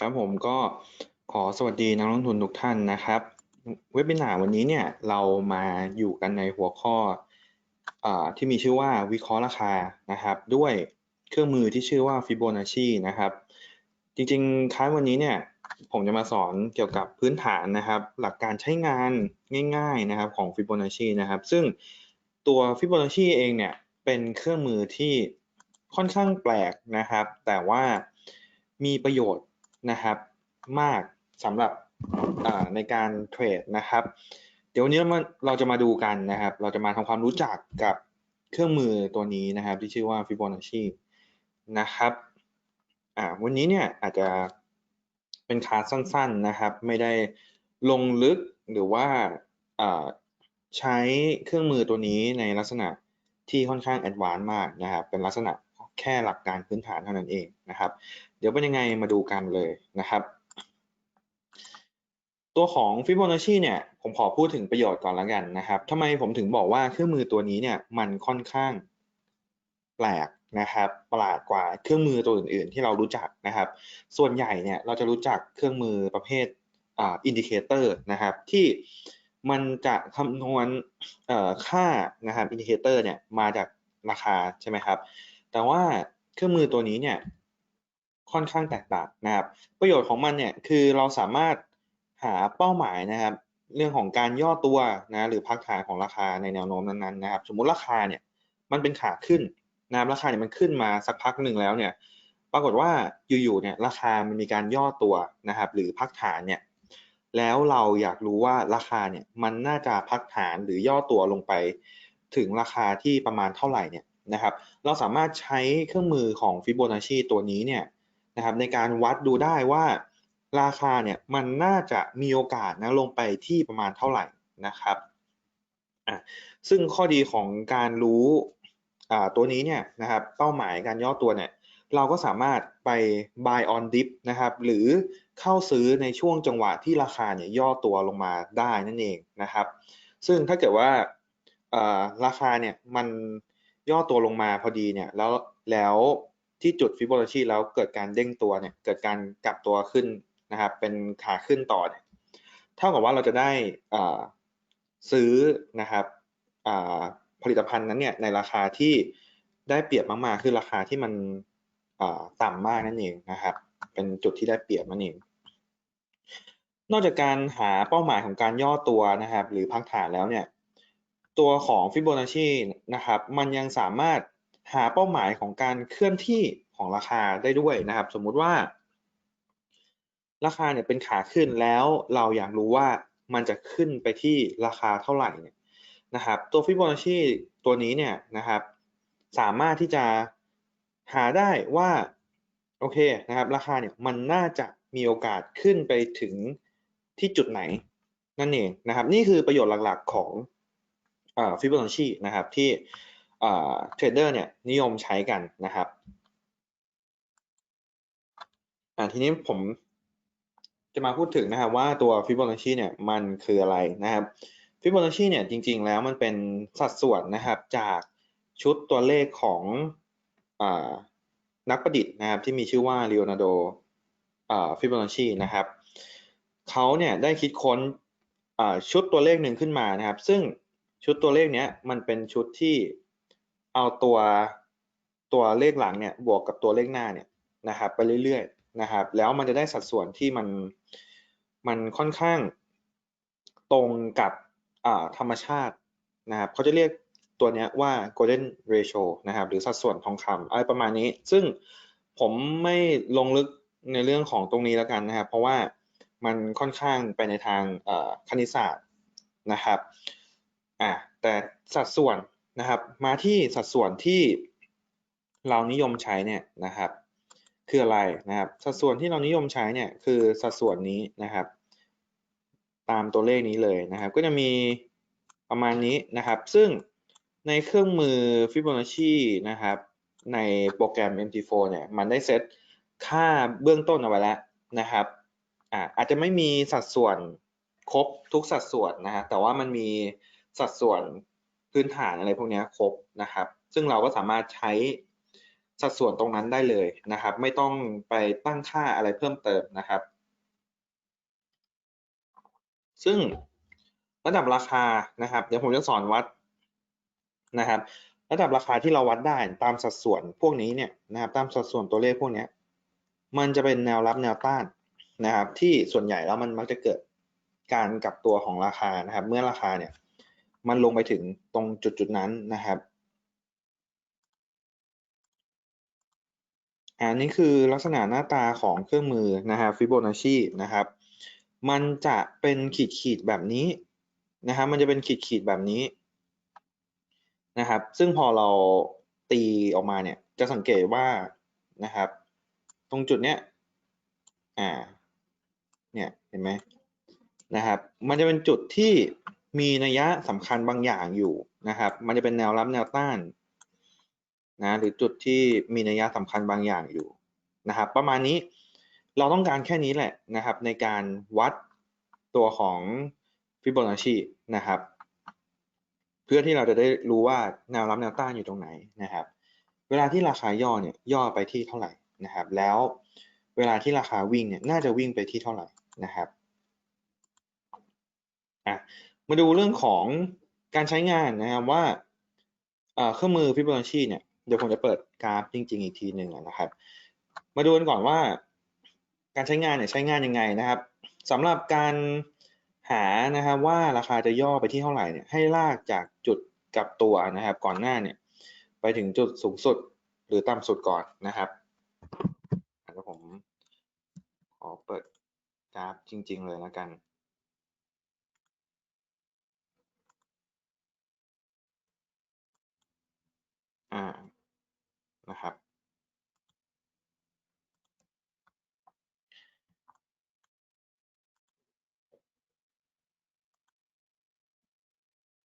ครับผมก็ขอสวัสดีนักลงทุนทุกท่านนะครับ เว็บ i นาวันนี้เนี่ยเรามาอยู่กันในหัวข้ออที่มีชื่อว่าวิเคราะห์ราคานะครับ ด้วยเครื่องมือที่ชื่อว่า Fibonacci นะครับ จริงๆคล้ายวันนี้เนี่ยผมจะมาสอนเกี่ยวกับพื้นฐานนะครับ หลักการใช้งานง่าย ๆนะครับของ Fibonacci นะครับ ซึ่ง ตัว Fibonacci เองเนี่ยเป็นเครื่องมือที่ค่อนข้างแปลกนะครับ แต่ว่ามีประโยชน์นะครับมากสำหรับในการเทรดนะครับ เดี๋ยววันนี้เราจะมาดูกันนะครับ เราจะมาทำความรู้จักกับเครื่องมือตัวนี้นะครับ ที่ชื่อว่า Fibonacci นะครับอ่าวันนี้เนี่ยอาจจะเป็นคลาสสั้นๆนะครับ ไม่ได้ลงลึกหรือว่า ใช้เครื่องมือตัวนี้ในลักษณะที่ค่อนข้างแอดวานซ์มากนะครับ เป็นลักษณะแค่หลักการพื้นฐานเท่านั้นเองนะครับ เดี๋ยวเป็นยังไงมาดูกันเลยนะครับ ตัวของ Fibonacci เนี่ย ผมขอพูดถึงประโยชน์ก่อนแล้วกันนะครับทำไมผมถึงบอกว่าเครื่องมือตัวนี้เนี่ยมันค่อนข้างแปลกนะครับประหลาดกว่าเครื่องมือตัวอื่น ๆ ที่เรารู้จักนะครับ ส่วนใหญ่เนี่ยเราจะรู้จักเครื่องมือประเภทอินดิเคเตอร์นะครับที่ มันจะคำนวณค่านะครับอินดิเคเตอร์เนี่ยมาจากราคาใช่ไหมครับ แต่ว่าเครื่องมือตัวนี้เนี่ยค่อนข้างแตกต่างนะครับ ประโยชน์ของมันเนี่ยคือเราสามารถหาเป้าหมายนะครับ เรื่องของการย่อตัวนะหรือพักฐานของราคาในแนวโน้มนั้นๆนะครับ สมมุติราคาเนี่ยมันเป็นขาขึ้นนะครับราคาเนี่ยมันขึ้นมาสักพักหนึ่งแล้วเนี่ยปรากฏว่าอยู่ๆเนี่ยราคามันมีการย่อตัวนะครับ หรือพักฐานเนี่ย แล้วเราอยากรู้ว่าราคาเนี่ยมันน่าจะพักฐานหรือย่อตัวลงไป ถึงราคาที่ประมาณเท่าไหร่เนี่ยนะครับเราสามารถใช้เครื่องมือของ Fibonacci ตัวนี้เนี่ยนะครับในการวัดดูได้ว่าราคาเนี่ยมันน่าจะมีโอกาสนะลงไปที่ประมาณเท่าไหร่นะครับอะซึ่งข้อดีของการรู้อ่าตัวนี้เนี่ยนะครับเป้าหมายการย่อตัวเนี่ย เราก็สามารถไป buy on dip นะครับ หรือเข้าซื้อในช่วงจังหวะที่ราคาเนี่ยย่อตัวลงมาได้นั่นเองนะครับ ซึ่งถ้าเกิดว่าราคาเนี่ยมันย่อตัวลงมาพอดีเนี่ยแล้วแล้วที่จุดฟิโบนัชชีแล้วเกิดการเด้งตัวเนี่ยเกิดการกลับตัวขึ้นนะครับ เป็นขาขึ้นต่อเนี่ยเท่ากับว่าเราจะได้ซื้อนะครับผลิตภัณฑ์นั้นเนี่ยในราคาที่ได้เปรียบมากๆคือราคาที่มัน ต่ำมากนั่นเองนะครับ เป็นจุดที่ได้เปรียบนั่นเอง นอกจากการหาเป้าหมายของการย่อตัวนะครับ หรือพักฐานแล้วเนี่ยตัวของ Fibonacci นะครับ มันยังสามารถหาเป้าหมายของการเคลื่อนที่ของราคาได้ด้วยนะครับ สมมุติว่า ราคาเนี่ยเป็นขาขึ้นแล้วเราอยากรู้ว่ามันจะขึ้นไปที่ราคาเท่าไหร่เนี่ยนะครับ ตัว Fibonacci ตัวนี้เนี่ยนะครับ สามารถที่จะ หาได้ว่าโอเคนะครับราคาเนี่ยมันน่าจะมีโอกาสขึ้นไปถึงที่จุดไหนนั่นเองนะครับนี่คือประโยชน์หลักๆของฟิโบนัชชีนะครับที่เทรดเดอร์เนี่ยนิยมใช้กันนะครับทีนี้ผมจะมาพูดถึงนะครับว่าตัวฟิโบนัชชีเนี่ยมันคืออะไรนะครับฟิโบนัชชีเนี่ยจริงๆแล้วมันเป็นสัดส่วนนะครับจากชุดตัวเลขของ นักประดิษฐ์นะครับที่มีชื่อว่าเลโอนาร์โดฟิโบนัชชีนะครับเขาเนี่ยได้คิดค้นชุดตัวเลขหนึ่งขึ้นมานะครับ ซึ่งชุดตัวเลขเนี้ยมันเป็นชุดที่เอาตัวตัวเลขหลังเนี่ยบวกกับตัวเลขหน้าเนี่ยนะครับไปเรื่อยๆนะครับ แล้วมันจะได้สัดส่วนที่มันมันค่อนข้างตรงกับธรรมชาตินะครับเขาจะเรียก ตัวนี้ว่า golden ratio นะครับหรือสัดส่วนทองคำอะไรประมาณนี้ ซึ่งผมไม่ลงลึกในเรื่องของตรงนี้แล้วกันนะครับ เพราะว่ามันค่อนข้างไปในทางคณิตศาสตร์นะครับอะแต่สัดส่วนนะครับ มาที่สัดส่วนที่เรานิยมใช้เนี่ยนะครับ คืออะไรนะครับ สัดส่วนที่เรานิยมใช้เนี่ยคือสัดส่วนนี้นะครับ ตามตัวเลขนี้เลยนะครับ ก็จะมีประมาณนี้นะครับ ซึ่ง ในเครื่องมือ Fibonacci นะครับ ในโปรแกรม MT4 เนี่ยมันได้เซตค่าเบื้องต้นเอาไว้แล้วนะครับอ่าอาจจะไม่มีสัดส่วนครบทุกสัดส่วนนะฮะแต่ว่ามันมีสัดส่วนพื้นฐานอะไรพวกนี้ครบนะครับ ซึ่งเราก็สามารถใช้สัดส่วนตรงนั้นได้เลยนะครับ ไม่ต้องไปตั้งค่าอะไรเพิ่มเติมนะครับ ซึ่งระดับราคานะครับ เดี๋ยวผมจะสอนวัด นะครับ ระดับราคาที่เราวัดได้ตามสัดส่วนพวกนี้เนี่ยนะครับ ตามสัดส่วนตัวเลขพวกนี้มันจะเป็นแนวรับแนวต้านนะครับ ที่ส่วนใหญ่แล้วมันมักจะเกิดการกลับตัวของราคานะครับ เมื่อราคาเนี่ย มันลงไปถึงตรงจุดจุดนั้นนะครับอันนี้คือลักษณะหน้าตาของเครื่องมือนะฮะฟิโบนัชชีนะครับ มันจะเป็นขีดขีดแบบนี้นะครับมันจะเป็นขีดขีดแบบนี้ นะครับ ซึ่งพอเราตีออกมาเนี่ยจะสังเกตว่านะครับ ตรงจุดเนี้ยอ่าเนี่ยเห็นไหมนะครับ มันจะเป็นจุดที่มีนัยยะสำคัญบางอย่างอยู่นะครับ มันจะเป็นแนวรับแนวต้านนะหรือจุดที่มีนัยยะสำคัญบางอย่างอยู่นะครับ ประมาณนี้เราต้องการแค่นี้แหละนะครับ ในการวัดตัวของฟิโบนัชชีนะครับ เพื่อที่เราจะได้รู้ว่าแนวรับแนวต้านอยู่ตรงไหนนะครับ เวลาที่ราคาย่อเนี่ยย่อไปที่เท่าไหร่นะครับ แล้วเวลาที่ราคาวิ่งเนี่ยน่าจะวิ่งไปที่เท่าไหร่นะครับอะมาดูเรื่องของการใช้งานนะครับว่าเครื่องมือฟิโบนัชชีเนี่ยเดี๋ยวผมจะเปิดกราฟจริง ๆ อีกทีหนึ่งนะครับ มาดูกันก่อนว่า การใช้งานเนี่ยใช้งานยังไงนะครับสำหรับการ หานะครับว่าราคาจะย่อไปที่เท่าไหร่เนี่ยให้ลากจากจุดกับตัวนะครับ ก่อนหน้าเนี่ย ไปถึงจุดสูงสุดหรือต่ำสุดก่อนนะครับแล้วผมขอเปิดกราฟจริง ๆ เลยแล้วกันอ่านะครับ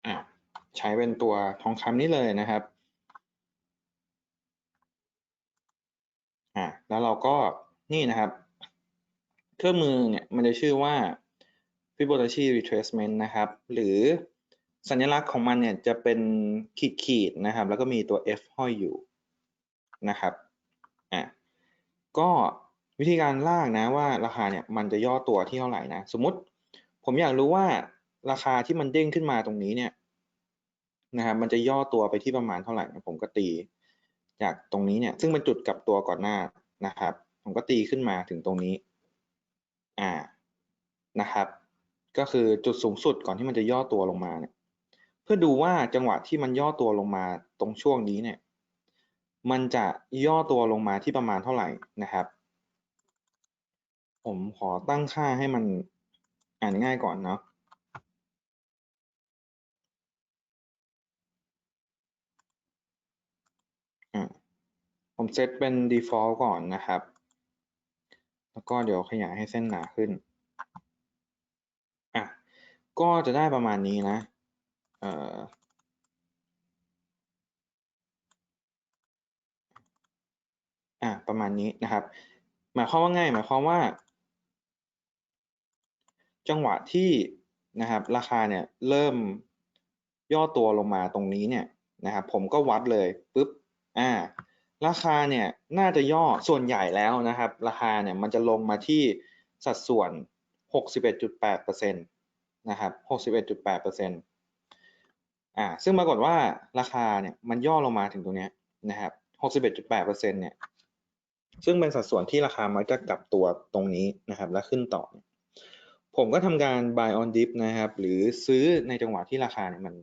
อ่า ใช้เป็นตัวทองคำนี้เลยนะครับอ่าแล้วเราก็นี่นะครับ เครื่องมือเนี่ยมันจะชื่อว่า Fibonacci retracement นะครับ หรือสัญลักษณ์ของมันเนี่ยจะเป็นขีดขีดนะครับ แล้วก็มีตัว F ห้อยอยู่นะครับอะก็วิธีการลากนะว่าราคาเนี่ยมันจะย่อตัวที่เท่าไหร่นะ สมมติผมอยากรู้ว่าราคาที่มันเด้งขึ้นมาตรงนี้เนี่ย นะครับมันจะย่อตัวไปที่ประมาณเท่าไหร่ผมก็ตี จากตรงนี้เนี่ย ซึ่งเป็นจุดกลับตัวก่อนหน้านะครับ ผมก็ตีขึ้นมาถึงตรงนี้ อ่านะครับ ก็คือจุดสูงสุดก่อนที่มันจะย่อตัวลงมาเนี่ย เพื่อดูว่าจังหวะที่มันย่อตัวลงมาตรงช่วงนี้เนี่ย มันจะย่อตัวลงมาที่ประมาณเท่าไหร่นะครับ ผมขอตั้งค่าให้มันอ่านง่ายก่อนเนาะ ผมเซตเป็น default ก่อนนะครับ แล้วก็เดี๋ยวขยายให้เส้นหนาขึ้นอะก็จะได้ประมาณนี้นะเอ่ออะประมาณนี้นะครับ หมายความว่าไงหมายความว่า จังหวะที่นะครับ ราคาเนี่ยเริ่มย่อตัวลงมาตรงนี้เนี่ยนะครับ ผมก็วัดเลยปุ๊บอ่า ราคาเนี่ยน่าจะย่อส่วนใหญ่แล้วนะครับ ราคาเนี่ยมันจะลงมาที่สัดส่วน 61.8%นะครับ 61.8%อ่าซึ่งปรากฏว่าราคาเนี่ยมันย่อลงมาถึงตรงนี้นะครับ 61.8%เนี่ยซึ่งเป็นสัดส่วนที่ราคามักจะกลับตัวตรงนี้นะครับ แล้วขึ้นต่อ ผมก็ทำการ buy on dip นะครับ หรือซื้อในจังหวะที่ราคาเนี่ยมัน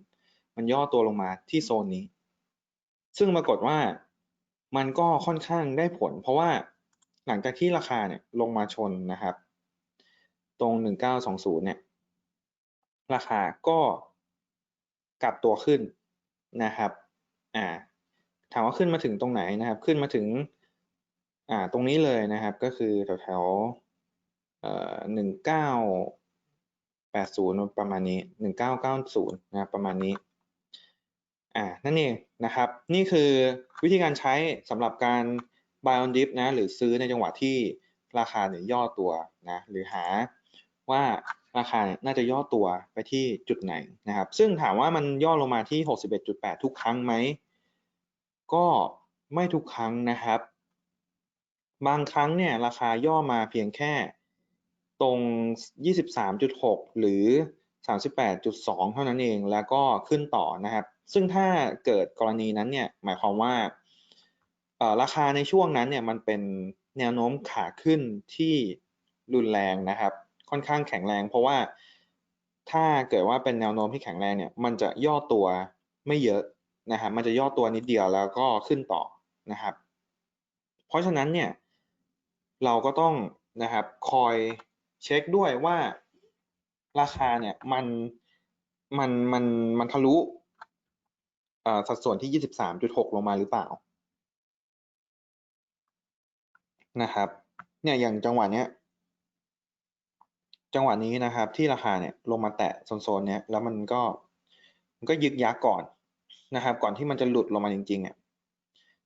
มันย่อตัวลงมาที่โซนนี้ ซึ่งปรากฏว่า มันก็ค่อนข้างได้ผล เพราะว่าหลังจากที่ราคาเนี่ยลงมาชนนะครับ ตรง 1920 เนี่ย ราคาก็กลับตัวขึ้นนะครับ อ่า ถามว่าขึ้นมาถึงตรงไหนนะครับ ขึ้นมาถึง อ่า ตรงนี้เลยนะครับ ก็คือแถวแถวเอ่อหนึ่งเก้าแประมาณนี้หนึ่งเก้าเก้าศูนย์นะครับประมาณนี้ อ่า นั่นเอง นะครับ นี่คือวิธีการใช้สำหรับการ buy on dip นะหรือซื้อในจังหวะที่ราคาเนี่ยย่อตัวนะหรือหาว่าราคาเนี่ยน่าจะย่อตัวไปที่จุดไหนนะครับ ซึ่งถามว่ามันย่อลงมาที่ 61.8 ทุกครั้งไหม ก็ไม่ทุกครั้งนะครับ บางครั้งเนี่ยราคาย่อมาเพียงแค่ตรง 23.6 หรือ 38.2 เท่านั้นเอง แล้วก็ขึ้นต่อนะครับ ซึ่งถ้าเกิดกรณีนั้นเนี่ยหมายความว่าราคาในช่วงนั้นเนี่ยมันเป็นแนวโน้มขาขึ้นที่รุนแรงนะครับ ค่อนข้างแข็งแรง เพราะว่าถ้าเกิดว่าเป็นแนวโน้มที่แข็งแรงเนี่ยมันจะย่อตัวไม่เยอะนะครับมันจะย่อตัวนิดเดียวแล้วก็ขึ้นต่อนะครับ เพราะฉะนั้นเนี่ยเราก็ต้องนะครับคอยเช็คด้วยว่าราคาเนี่ยมันมันมันมันทะลุ สัดส่วนที่ 23.6 ลงมาหรือเปล่านะครับเนี่ยอย่างจังหวะเนี้ยจังหวะนี้นะครับที่ราคาเนี่ยลงมาแตะโซนๆเนี้ยแล้วมันก็มันก็ยึกยักก่อนนะครับ ก่อนที่มันจะหลุดลงมาจริงๆเนี่ย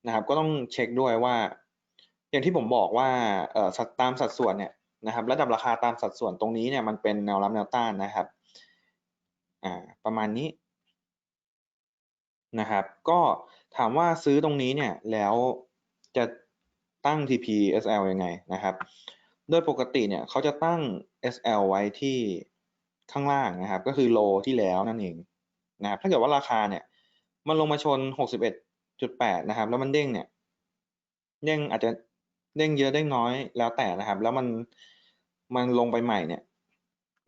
นะครับ ก็ต้องเช็คด้วยว่า อย่างที่ผมบอกว่าเอ่อตามสัดส่วนเนี่ยนะครับ ระดับราคาตามสัดส่วนตรงนี้เนี่ยมันเป็นแนวรับแนวต้านนะครับอ่าประมาณนี้ นะครับ ก็ถามว่าซื้อตรงนี้เนี่ยแล้วจะตั้ง TP SL ยังไงนะครับ โดยปกติเนี่ยเขาจะตั้ง SL ไว้ที่ข้างล่างนะครับ ก็คือโลที่แล้วนั่นเองนะครับถ้าเกิดว่าราคาเนี่ย มันลงมาชน 61.8 นะครับ แล้วมันเด้งเนี่ยเด้งอาจจะเด้งเยอะเด้งน้อยแล้วแต่นะครับ แล้วมันมันลงไปใหม่เนี่ย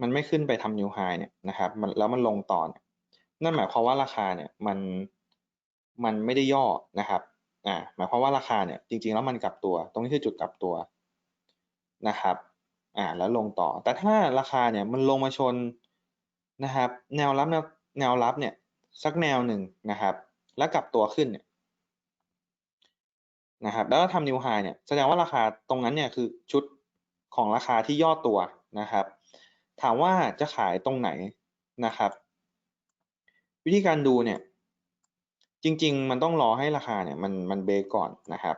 มันไม่ขึ้นไปทำนิวไฮเนี่ยนะครับ มันแล้วมันลงต่อเนี่ย นั่นหมายความว่าราคาเนี่ยมันมันไม่ได้ย่อนะครับอ่าหมายความว่าราคาเนี่ยจริงๆแล้วมันกลับตัว ตรงนี้คือจุดกลับตัวนะครับอ่าแล้วลงต่อ แต่ถ้าราคาเนี่ยมันลงมาชนนะครับ แนวรับแนวแนวรับเนี่ยสักแนวหนึ่งนะครับ แล้วกลับตัวขึ้นเนี่ยนะครับแล้วทำนิวไฮเนี่ยแสดงว่าราคาตรงนั้นเนี่ยคือชุดของราคาที่ย่อตัวนะครับ ถามว่าจะขายตรงไหนนะครับ วิธีการดูเนี่ย จริง ๆ มันต้องรอให้ราคาเนี่ยมันมันเบรกก่อนนะครับ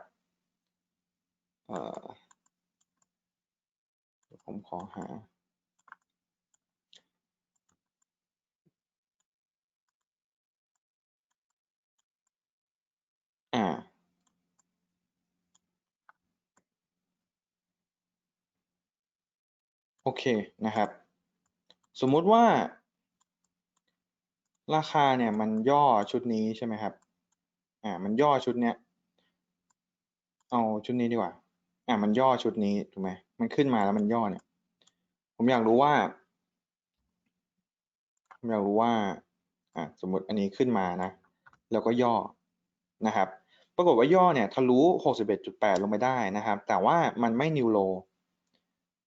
ผมขอหา่าโอเคนะครับ สมมุติว่า ราคาเนี่ยมันย่อชุดนี้ใช่ไหมครับ อ่า มันย่อชุดเนี้ย เอาชุดนี้ดีกว่า อ่า มันย่อชุดนี้ถูกไหมมันขึ้นมาแล้วมันย่อเนี่ย ผมอยากรู้ว่า ผมอยากรู้ว่า อ่า สมมติอันนี้ขึ้นมานะ แล้วก็ย่อ นะครับ ปรากฏว่าย่อเนี่ยทะลุ 61.8 ลงไปได้นะครับ แต่ว่ามันไม่นิวโล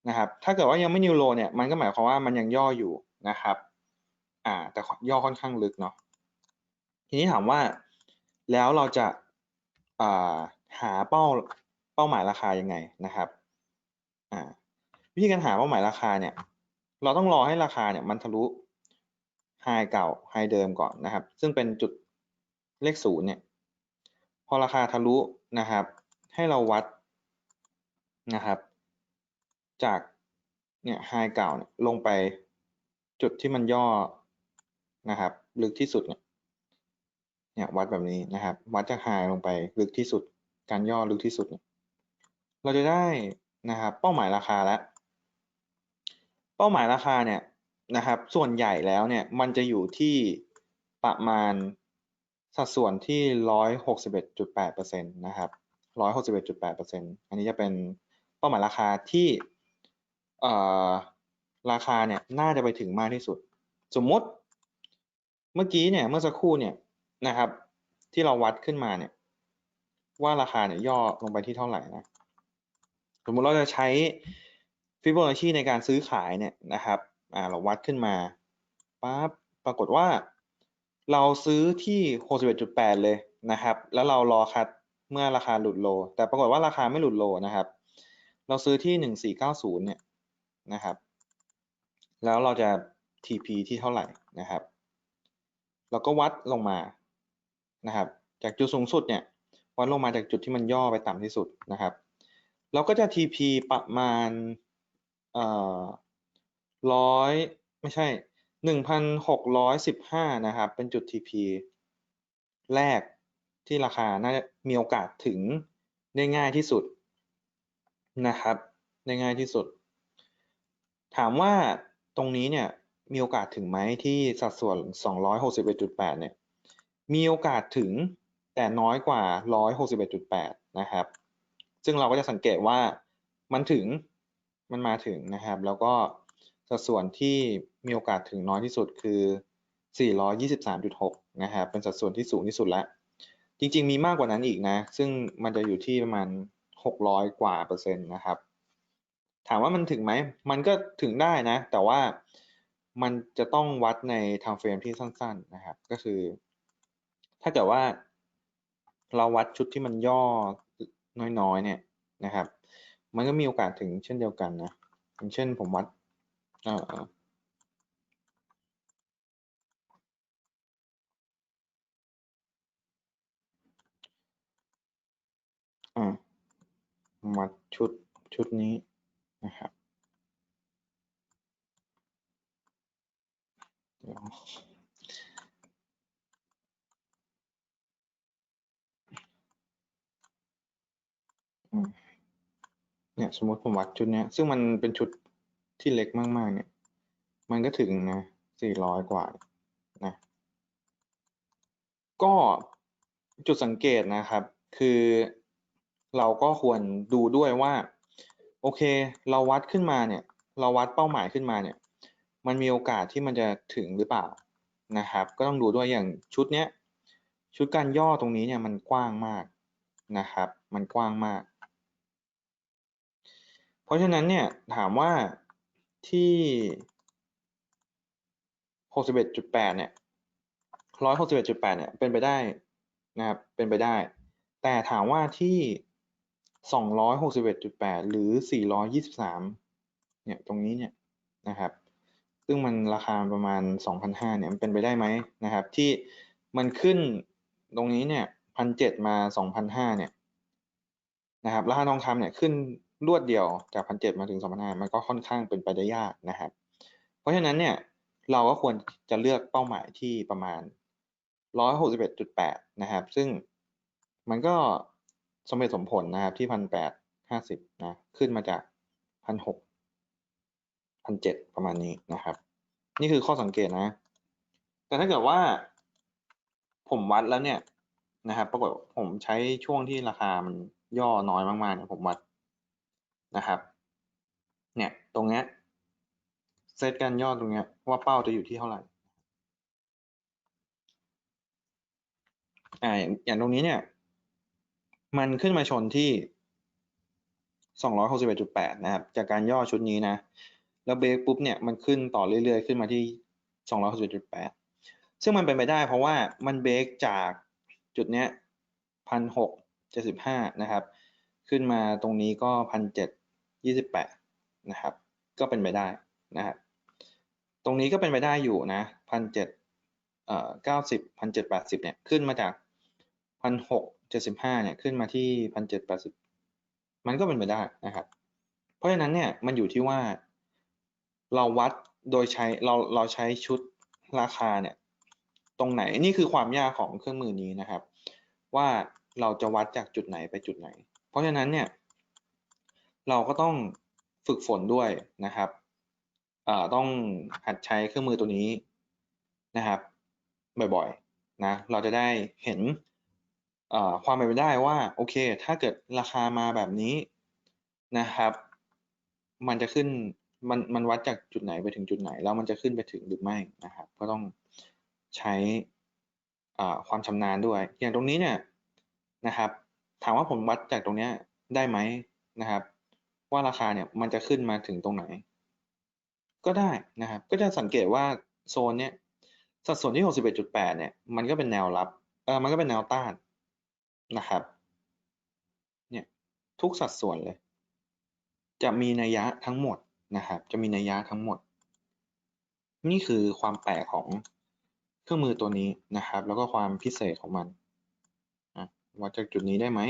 นะครับ ถ้าเกิดว่ายังไม่นิวโลเนี่ย มันก็หมายความว่ามันยังย่ออยู่นะครับ อ่า แต่ย่อค่อนข้างลึกเนาะทีนี้ถามว่าแล้วเราจะอ่าหาเป้าเป้าหมายราคายังไงนะครับอ่าวิธีการหาเป้าหมายราคาเนี่ย เราต้องรอให้ราคาเนี่ยมันทะลุไฮเก่าไฮเดิมก่อนนะครับ ซึ่งเป็นจุดเลขศูนย์เนี่ย พอราคาทะลุนะครับ ให้เราวัดนะครับ จากเนี่ยไฮเก่าเนี่ยลงไปจุดที่มันย่อ นะครับ ลึกที่สุดเนี่ยเนี่ยวัดแบบนี้นะครับ วัดจากไฮลงไปลึกที่สุด การย่อลึกที่สุดเนี่ยเราจะได้นะครับ เป้าหมายราคาแล้วเป้าหมายราคาเนี่ยนะครับ ส่วนใหญ่แล้วเนี่ยมันจะอยู่ที่ประมาณสัดส่วนที่ร้อยหกสิบเอ็ดจุดแปดเปอร์เซ็นต์นะครับร้อยหกสิบเอ็ดจุดแปดเปอร์เซ็นต์อันนี้จะเป็นเป้าหมายราคาที่เอ่อราคาเนี่ยน่าจะไปถึงมากที่สุด สมมติ เมื่อกี้เนี่ยเมื่อสักครู่เนี่ยนะครับ ที่เราวัดขึ้นมาเนี่ยว่าราคาเนี่ยย่อลงไปที่เท่าไหร่นะสมมุติเราจะใช้ฟิโบนัชชีในการซื้อขายเนี่ยนะครับอ่าเราวัดขึ้นมาปั๊บปรากฏว่า เราซื้อที่61.8เลยนะครับ แล้วเรารอคัดเมื่อราคาหลุดโล แต่ปรากฏว่าราคาไม่หลุดโลนะครับ เราซื้อที่ 1490เนี่ยนะครับ แล้วเราจะ TP ที่เท่าไหร่นะครับ เราก็วัดลงมานะครับ จากจุดสูงสุดเนี่ยวัดลงมาจากจุดที่มันย่อไปต่ำที่สุดนะครับ เราก็จะ TP ประมาณร้อยไม่ใช่หนึ่งพันหกร้อยสิบห้านะครับ เป็นจุด TP แรกที่ราคาน่าจะมีโอกาสถึงได้ง่ายที่สุดนะครับได้ง่ายที่สุด ถามว่าตรงนี้เนี่ย มีโอกาสถึงไหมที่สัดส่วน 261.8 เนี่ย มีโอกาสถึงแต่น้อยกว่า 161.8 นะครับ ซึ่งเราก็จะสังเกตว่ามันถึง มันมาถึงนะครับ แล้วก็สัดส่วนที่มีโอกาสถึงน้อยที่สุดคือ 423.6 นะครับ เป็นสัดส่วนที่สูงที่สุดแล้ว จริงๆ มีมากกว่านั้นอีกนะ ซึ่งมันจะอยู่ที่ประมาณ 600 กว่าเปอร์เซ็นต์นะครับ ถามว่ามันถึงไหม มันก็ถึงได้นะ แต่ว่า มันจะต้องวัดใน time frame ที่สั้น ๆนะครับ ก็คือ ถ้าเกิดว่า เราวัดชุดที่มันย่อน้อยๆ เนี่ยนะครับ มันก็มีโอกาสถึงเช่นเดียวกันนะอย่างเช่นผมวัดเอ่ออ่าวัดชุดชุดนี้นะครับ เนี่ยสมมติผมวัดชุดเนี้ย ซึ่งมันเป็นชุดที่เล็กมากๆ เนี่ย มันก็ถึงนะ400กว่านะ ก็จุดสังเกตนะครับ คือเราก็ควรดูด้วยว่า โอเค เราวัดขึ้นมาเนี่ย เราวัดเป้าหมายขึ้นมาเนี่ย มันมีโอกาสที่มันจะถึงหรือเปล่านะครับ ก็ต้องดูด้วยอย่างชุดเนี้ยชุดการย่อตรงนี้เนี่ยมันกว้างมากนะครับ มันกว้างมาก เพราะฉะนั้นเนี่ยถามว่าที่ 61.8 เนี่ย 161.8 เนี่ยเป็นไปได้นะครับ เป็นไปได้ แต่ถามว่าที่ 261.8 หรือ 423 เนี่ยตรงนี้เนี่ยนะครับ ซึ่งมันราคาประมาณ 2,500เนี่ยมันเป็นไปได้ไหมนะครับ ที่มันขึ้นตรงนี้เนี่ย1,700มา 2,500เนี่ยนะครับราคาทองคำเนี่ยขึ้นรวดเดียวจาก1,700มาถึง 2,500 มันก็ค่อนข้างเป็นไปได้ยากนะครับ เพราะฉะนั้นเนี่ยเราก็ควรจะเลือกเป้าหมายที่ประมาณ 161.8 นะครับ ซึ่งมันก็สมเหตุสมผลนะครับที่ 1,850 นะ ขึ้นมาจาก 1,600 1,700 ประมาณนี้นะครับ นี่คือข้อสังเกตนะ แต่ถ้าเกิดว่าผมวัดแล้วเนี่ยนะครับ ปรากฏผมใช้ช่วงที่ราคามันย่อน้อยมากๆเนี่ยผมวัดนะครับ เนี่ยตรงเนี้ยเซตการย่อตรงเนี้ยว่าเป้าจะอยู่ที่เท่าไหร่อ่าอย่างตรงนี้เนี่ย มันขึ้นมาชนที่ 261.8 นะครับ จากการย่อชุดนี้นะ แล้วเบรกปุ๊บเนี่ยมันขึ้นต่อเรื่อยๆ ขึ้นมาที่ 261.8ซึ่งมันเป็นไปได้เพราะว่ามันเบรกจากจุดเนี้ย1,675นะครับ ขึ้นมาตรงนี้ก็1,728นะครับ ก็เป็นไปได้นะครับ ตรงนี้ก็เป็นไปได้อยู่นะ1,700เอ่อ90 1,780เนี่ยขึ้นมาจาก1,675เนี่ยขึ้นมาที่1,780มันก็เป็นไปได้นะครับ เพราะฉะนั้นเนี่ยมันอยู่ที่ว่า เราวัดโดยใช้เราเราใช้ชุดราคาเนี่ยตรงไหนนี่คือความยากของเครื่องมือนี้นะครับ ว่าเราจะวัดจากจุดไหนไปจุดไหน เพราะฉะนั้นเนี่ยเราก็ต้องฝึกฝนด้วยนะครับต้องหัดใช้เครื่องมือตัวนี้นะครับบ่อยๆนะเราจะได้เห็นความเป็นไปได้ว่าโอเค ถ้าเกิดราคามาแบบนี้นะครับ มันจะขึ้น มันมันวัดจากจุดไหนไปถึงจุดไหน แล้วมันจะขึ้นไปถึงหรือไม่นะครับ ก็ต้องใช้ความชำนาญด้วย อย่างตรงนี้เนี่ยนะครับ ถามว่าผมวัดจากตรงนี้ได้ไหมนะครับ ว่าราคาเนี่ยมันจะขึ้นมาถึงตรงไหน ก็ได้นะครับ ก็จะสังเกตว่าโซนเนี้ยสัดส่วนที่ 61.8 เนี่ย มันก็เป็นแนวรับเออมันก็เป็นแนวต้านนะครับ เนี่ยทุกสัดส่วนเลย จะมีนัยยะทั้งหมด นะครับ จะมีนัยยะทั้งหมด นี่คือความแปลกของเครื่องมือตัวนี้นะครับ แล้วก็ความพิเศษของมันวัดจากจุดนี้ได้ไหม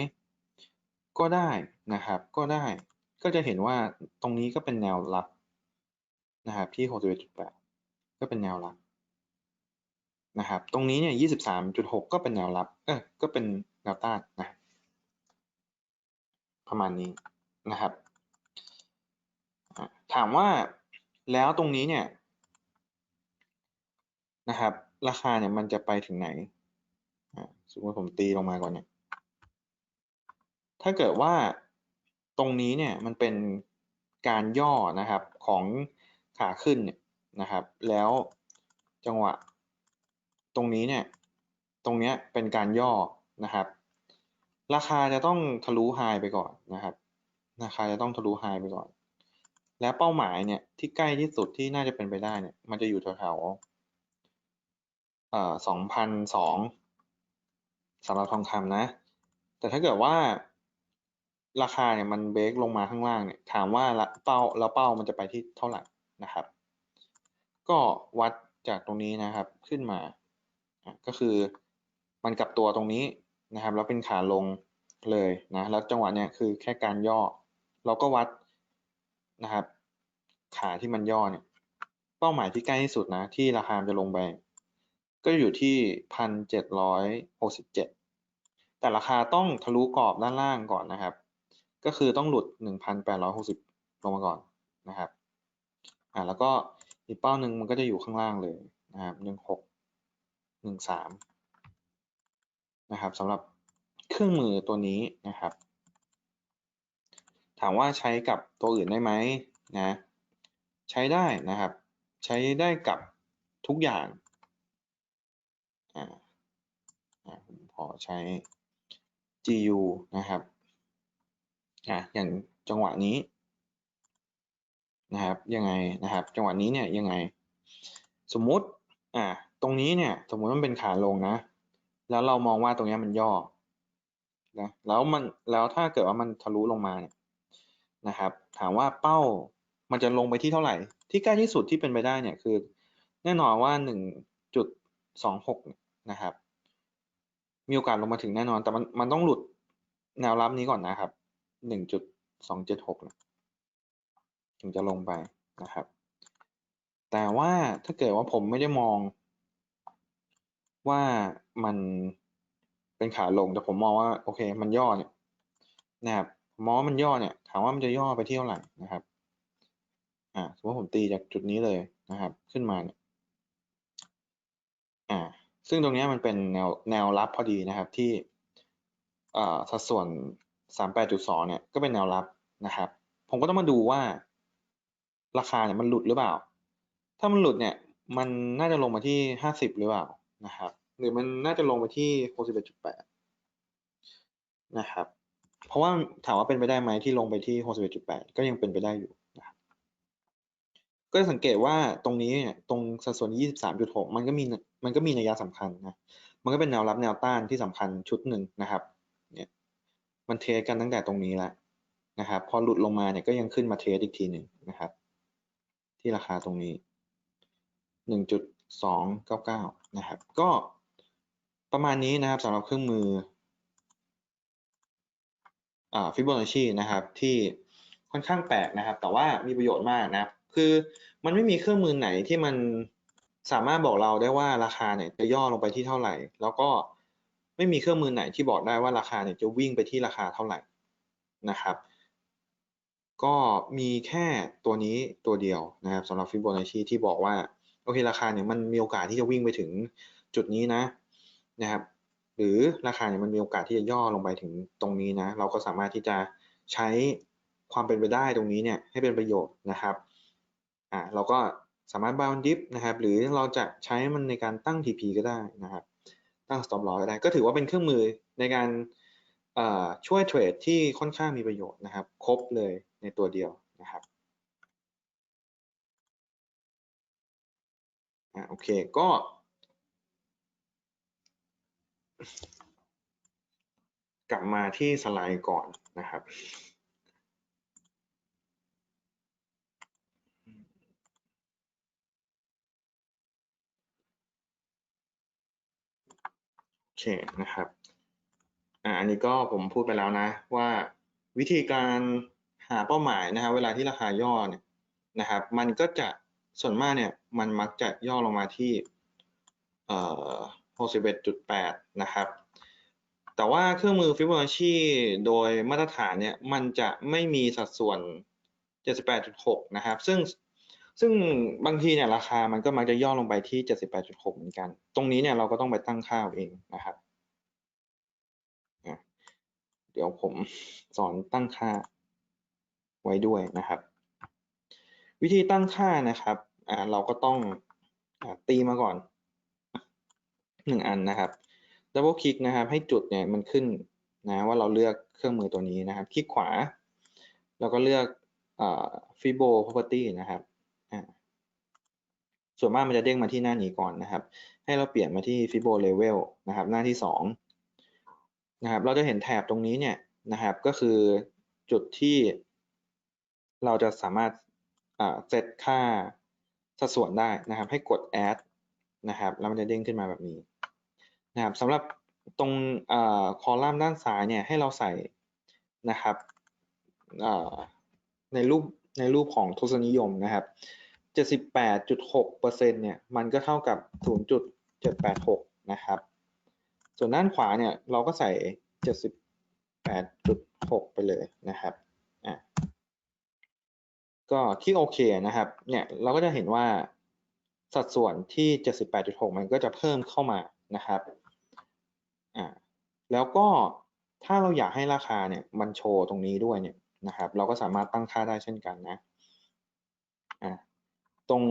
ก็ได้นะครับ ก็ได้ ก็จะเห็นว่าตรงนี้ก็เป็นแนวรับนะครับที่61.8ก็เป็นแนวรับนะครับ ตรงนี้เนี่ย23.6 ก็เป็นแนวรับ เออก็เป็นแนวต้านนะ ประมาณนี้นะครับ ถามว่าแล้วตรงนี้เนี่ยนะครับ ราคาเนี่ยมันจะไปถึงไหนสมมติผมตีลงมาก่อนเนี่ย ถ้าเกิดว่าตรงนี้เนี่ยมันเป็นการย่อนะครับของขาขึ้นเนี่ยนะครับ แล้วจังหวะตรงนี้เนี่ย ตรงเนี้ยเป็นการย่อนะครับ ราคาจะต้องทะลุไฮไปก่อนนะครับ ราคาจะต้องทะลุไฮไปก่อน แล้วเป้าหมายเนี่ยที่ใกล้ที่สุดที่น่าจะเป็นไปได้เนี่ยมันจะอยู่แถวๆสองพันสองสำหรับทองคำนะ แต่ถ้าเกิดว่าราคาเนี่ยมันเบรกลงมาข้างล่างเนี่ยถามว่าเป้าแล้วเป้ามันจะไปที่เท่าไหร่นะครับ ก็วัดจากตรงนี้นะครับขึ้นมา ก็คือมันกลับตัวตรงนี้นะครับ แล้วเป็นขาลงเลยนะแล้วจังหวะเนี้ยคือแค่การย่อ เราก็วัด นะครับ ขาที่มันย่อเนี่ย เป้าหมายที่ใกล้ที่สุดนะ ที่ราคาจะลงไป ก็อยู่ที่พันเจ็ดร้อยหกสิบเจ็ดแต่ราคาต้องทะลุกรอบด้านล่างก่อนนะครับ ก็คือต้องหลุดหนึ่งพันแปดร้อยหกสิบลงมาก่อนนะครับอ่าแล้วก็อีกเป้าหนึ่งมันก็จะอยู่ข้างล่างเลยนะครับหนึ่งหกหนึ่งสามนะครับสำหรับเครื่องมือตัวนี้นะครับ ถามว่าใช้กับตัวอื่นได้ไหมนะใช้ได้นะครับ ใช้ได้กับทุกอย่างอ่าผมขอใช้ GU นะครับอะอย่างจังหวะนี้นะครับยังไงนะครับ จังหวะนี้เนี่ยยังไง สมมุติอะตรงนี้เนี่ยสมมุติมันเป็นขาลงนะ แล้วเรามองว่าตรงนี้มันย่อนะแล้วมันแล้วถ้าเกิดว่ามันทะลุลงมาเนี่ย นะครับ ถามว่าเป้ามันจะลงไปที่เท่าไหร่ ที่ใกล้ที่สุดที่เป็นไปได้เนี่ยคือ แน่นอนว่าหนึ่งจุดสองหกนะครับ มีโอกาสลงมาถึงแน่นอน แต่มันมันต้องหลุดแนวรับนี้ก่อนนะครับหนึ่งจุดสองเจ็ดหกถึงจะลงไปนะครับ แต่ว่าถ้าเกิดว่าผมไม่ได้มอง ว่ามันเป็นขาลง แต่ผมมองว่าโอเค มันย่อเนี่ยนะครับ มอมันย่อเนี่ยถามว่ามันจะย่อไปที่เท่าไหร่นะครับอ่าสมมติผมตีจากจุดนี้เลยนะครับ ขึ้นมาเนี่ยอ่าซึ่งตรงนี้มันเป็นแนวแนวรับพอดีนะครับที่อ่าสัดส่วน 38.2เนี่ยก็เป็นแนวรับนะครับ ผมก็ต้องมาดูว่าราคาเนี่ยมันหลุดหรือเปล่า ถ้ามันหลุดเนี่ยมันน่าจะลงมาที่ 50 หรือเปล่านะครับ หรือมันน่าจะลงไปที่ 61.8 นะครับ เพราะว่าถามว่าเป็นไปได้ไหมที่ลงไปที่ 61.8 ก็ยังเป็นไปได้อยู่นะครับก็สังเกตว่าตรงนี้เนี่ยตรงสัดส่วน 23.6 มันก็มีมันก็มีนัยสำคัญนะ มันก็เป็นแนวรับแนวต้านที่สำคัญชุดหนึ่งนะครับ เนี่ยมันเทสกันตั้งแต่ตรงนี้แล้วนะครับ พอหลุดลงมาเนี่ยก็ยังขึ้นมาเทสอีกทีหนึ่งนะครับ ที่ราคาตรงนี้ 1.299 นะครับ ก็ประมาณนี้นะครับสำหรับเครื่องมือ ฟิโบนัชชีนะครับที่ค่อนข้างแปลกนะครับ แต่ว่ามีประโยชน์มากนะครับคือมันไม่มีเครื่องมือไหนที่มันสามารถบอกเราได้ว่าราคาเนี่ยจะย่อลงไปที่เท่าไหร่ แล้วก็ไม่มีเครื่องมือไหนที่บอกได้ว่าราคาเนี่ยจะวิ่งไปที่ราคาเท่าไหร่นะครับ ก็มีแค่ตัวนี้ตัวเดียวนะครับสำหรับฟิโบนัชชีที่บอกว่าโอเคราคาเนี่ยมันมีโอกาสที่จะวิ่งไปถึงจุดนี้นะนะครับ หรือราคาเนี่ยมันมีโอกาสที่จะย่อลงไปถึงตรงนี้นะ เราก็สามารถที่จะใช้ความเป็นไปได้ตรงนี้เนี่ยให้เป็นประโยชน์นะครับอ่าเราก็สามารถ buy on dip นะครับ หรือเราจะใช้มันในการตั้ง TP ก็ได้นะครับ ตั้ง stop loss ก็ได้ ก็ถือว่าเป็นเครื่องมือในการช่วยเทรดที่ค่อนข้างมีประโยชน์นะครับ ครบเลยในตัวเดียวนะครับอ่าโอเค ก็ กลับมาที่สไลด์ก่อนนะครับ โอเคนะครับอ่าอันนี้ก็ผมพูดไปแล้วนะ ว่าวิธีการหาเป้าหมายนะครับ เวลาที่ราคาย่อเนี่ยนะครับ มันก็จะส่วนมากเนี่ยมันมักจะย่อลงมาที่เอ่อ 61.8 นะครับ แต่ว่าเครื่องมือฟิโบนัชชีโดยมาตรฐานเนี่ยมันจะไม่มีสัดส่วน 78.6 นะครับ ซึ่งซึ่งบางทีเนี่ยราคามันก็มักจะย่อลงไปที่ 78.6 เหมือนกัน ตรงนี้เนี่ยเราก็ต้องไปตั้งค่าเองนะครับ เดี๋ยวผมสอนตั้งค่าไว้ด้วยนะครับ วิธีตั้งค่านะครับเราก็ต้องอตีมาก่อน หนึ่งอันนะครับดับเบิลคลิกนะครับ ให้จุดเนี่ยมันขึ้นนะว่าเราเลือกเครื่องมือตัวนี้นะครับ คลิกขวา แล้วก็เลือกฟิโบ property นะครับส่วนมากมันจะเด้งมาที่หน้านี้ก่อนนะครับ ให้เราเปลี่ยนมาที่ fibo level นะครับ หน้าที่2นะครับ เราจะเห็นแถบตรงนี้เนี่ยนะครับ ก็คือจุดที่เราจะสามารถเซตค่าสัดส่วนได้นะครับ ให้กด add นะครับ แล้วมันจะเด้งขึ้นมาแบบนี้ นะครับสำหรับตรงคอลัมน์ด้านซ้ายเนี่ยให้เราใส่นะครับในรูปในรูปของทศนิยมนะครับ 78.6%เนี่ยมันก็เท่ากับ 0.786 นะครับ ส่วนด้านขวาเนี่ยเราก็ใส่ 78.6 ไปเลยนะครับอะก็ที่โอเคนะครับ เนี่ยเราก็จะเห็นว่าสัดส่วนที่ 78.6 มันก็จะเพิ่มเข้ามา นะครับอ่าแล้วก็ถ้าเราอยากให้ราคาเนี่ยมันโชว์ตรงนี้ด้วยเนี่ยนะครับเราก็สามารถตั้งค่าได้เช่นกันนะอ่าตรง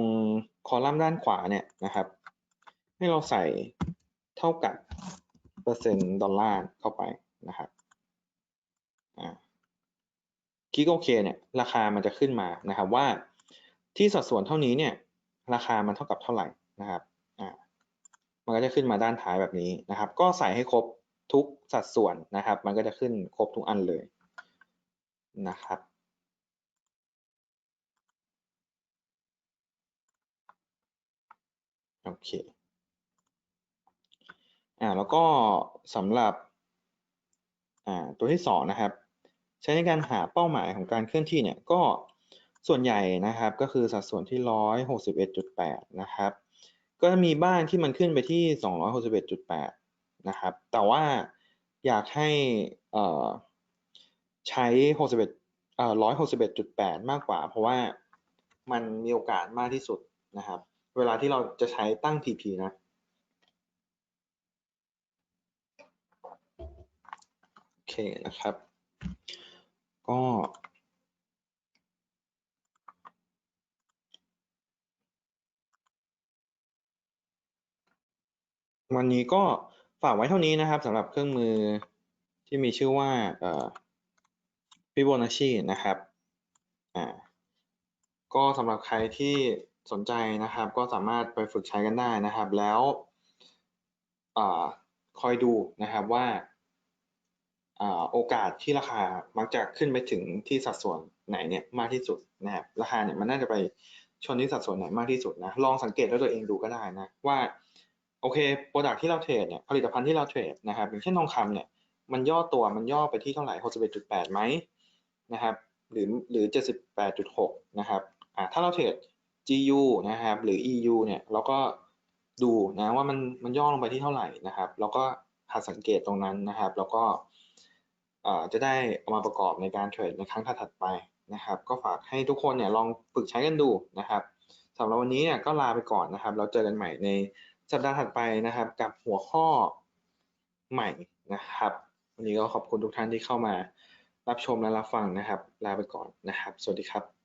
คอลัมน์ด้านขวาเนี่ยนะครับ ให้เราใส่เท่ากับเปอร์เซ็นต์ดอลลาร์เข้าไปนะครับอ่าคลิกโอเคเนี่ยราคามันจะขึ้นมานะครับว่าที่สัดส่วนเท่านี้เนี่ยราคามันเท่ากับเท่าไหร่นะครับ มันก็จะขึ้นมาด้านท้ายแบบนี้นะครับ ก็ใส่ให้ครบทุกสัดส่วนนะครับ มันก็จะขึ้นครบทุกอันเลยนะครับโอเคอ่าแล้วก็สำหรับอ่าตัวที่สองนะครับ ใช้ในการหาเป้าหมายของการเคลื่อนที่เนี่ยก็ส่วนใหญ่นะครับก็คือสัดส่วนที่ร้อยหกสิบเอ็ดจุดแปดนะครับ ก็มีบ้างที่มันขึ้นไปที่สองร้อยหกสิบเอ็ดจุดแปดนะครับ แต่ว่าอยากให้ใช้หกสิบเอ่อร้อยหกสิบเอ็ดจุดแมากกว่า เพราะว่ามันมีโอกาสมากที่สุดนะครับ เวลาที่เราจะใช้ตั้ง TP นะ โอเคนะครับ ก็ วันนี้ก็ฝากไว้เท่านี้นะครับสำหรับเครื่องมือที่มีชื่อว่าฟิโบนัชชีนะครับอ่าก็สำหรับใครที่สนใจนะครับ ก็สามารถไปฝึกใช้กันได้นะครับ แล้วอคอยดูนะครับว่าโอกาสที่ราคามักจะขึ้นไปถึงที่สัดส่วนไหนเนี่ยมากที่สุดนะครับราคาเนี่ยมันน่าจะไปชนที่สัดส่วนไหนมากที่สุดนะลองสังเกตด้วยตัวเองดูก็ได้นะว่า โอเคโปรดักที่เราเทรดเนี่ยผลิตภัณฑ์ที่เราเทรดนะครับอย่างเช่นทองคำเนี่ยมันย่อตัวมันย่อไปที่เท่าไหร่61.8ไหมนะครับหรือหรือ 78.6นะครับอ่าถ้าเราเทรด GU นะครับหรือ EU เนี่ยเราก็ดูนะว่ามันมันย่อลงไปที่เท่าไหร่นะครับแล้วก็หัดสังเกตตรงนั้นนะครับ แล้วก็จะได้เอามาประกอบในการเทรดในครั้งถัดไปนะครับ ก็ฝากให้ทุกคนเนี่ยลองฝึกใช้กันดูนะครับสำหรับวันนี้เนี่ยก็ลาไปก่อนนะครับ เราเจอกันใหม่ใน สัปดาห์ถัดไปนะครับ กับหัวข้อใหม่นะครับ วันนี้ก็ขอบคุณทุกท่านที่เข้ามารับชมและรับฟังนะครับ ลาไปก่อนนะครับ สวัสดีครับ